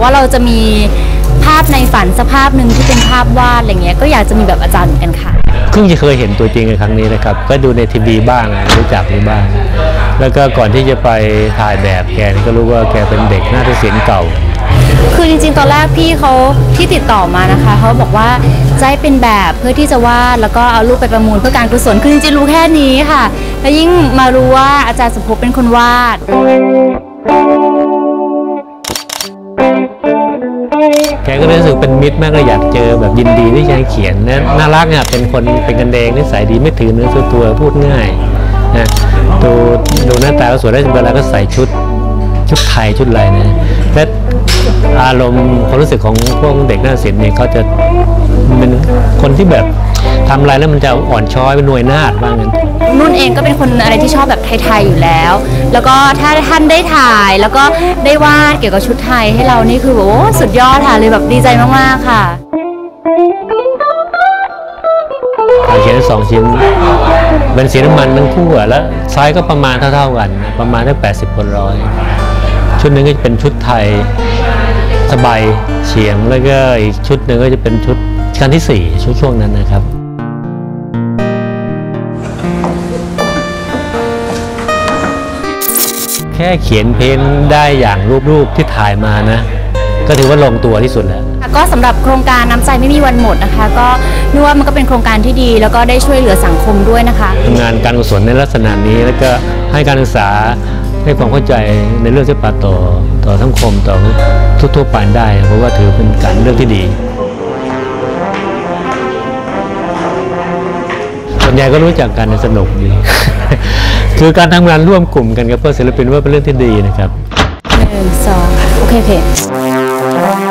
ว่าเราจะมีภาพในฝันสภาพหนึ่งที่เป็นภาพวาดอะไรเงี้ยก็อยากจะมีแบบอาจารย์เหมือนกันค่ะเพิ่งจะเคยเห็นตัวจริงในครั้งนี้นะครับ ก็ดูในทีวีบ้างรู้จักอยู่บ้าง แล้วก็ก่อนที่จะไปถ่ายแบบแกนี่ก็รู้ว่าแกเป็นเด็กนาฏศิลป์เก่า คือจริงๆ ตอนแรกพี่เขาที่ติดต่อมานะคะเขาบอกว่าจะให้เป็นแบบเพื่อที่จะวาดแล้วก็เอารูปไปประมูลเพื่อการกุศลคือจริงๆรู้แค่นี้ค่ะ แล้วยิ่งมารู้ว่าอาจารย์สมภพเป็นคนวาด กก็รู้สึกเป็นมิตรมากเลยอยากเจอแบบยินดีที่จะเขียนนะน่ารักเนี่ยเป็นคนเป็นกันเองนิสัยดีไม่ถือเนื้อถือตัวพูดง่ายนะดูดูหน้าตาก็สวยได้วเวลาก็ใส่ชุด ชุดไทยชุดอะไรนะและอารมณ์ความรู้สึกของพวกเด็กนาฏศิลป์เนี่ยเขาจะเป็นคนที่แบบทำอะไรแล้วมันจะอ่อนช้อยเป็นหน่วยนาฏว่างั้นนุ่นเองก็เป็นคนอะไรที่ชอบแบบไทยๆอยู่แล้ว แล้วก็ถ้าท่านได้ถ่ายแล้วก็ได้วาดเกี่ยวกับชุดไทยให้เรานี่คือแบบโอ้สุดยอดค่ะเลยแบบดีใจมากๆค่ะถ่ายเขียนสองชิ้นเป็นสีน้ำมันทั้งคู่อะแล้วไซส์ก็ประมาณเท่าๆกันนะประมาณได้แปดสิบคนร้อย ชุดหนึ่งก็จะเป็นชุดไทยสบายเฉียงแล้วก็อีกชุดหนึ่งก็จะเป็นชุดการที่สี่ช่วงช่วงนั้นนะครับแค่เขียนเพ้นท์ได้อย่างรูปๆที่ถ่ายมานะ ก็ถือว่าลงตัวที่สุดแล้วก็สำหรับโครงการน้ำใจไม่มีวันหมดนะคะ ก็นึกว่ามันก็เป็นโครงการที่ดี แล้วก็ได้ช่วยเหลือสังคมด้วยนะคะทำงานการกุศลในลักษณะนี้แล้วก็ให้การศึกษา ให้ความเข้าใจในเรื่องศิลปะต่อต่อสังคมต่อทั่วๆไปได้ เพราะว่าถือเป็นการเรื่องที่ดีส่วนใหญ่ก็รู้จักกันสนุกดี คือการทำงานร่วมกลุ่มกันกับเพื่อนศิลปินว่าเป็นเรื่องที่ดีนะครับหนึ่งสองโอเคโอเค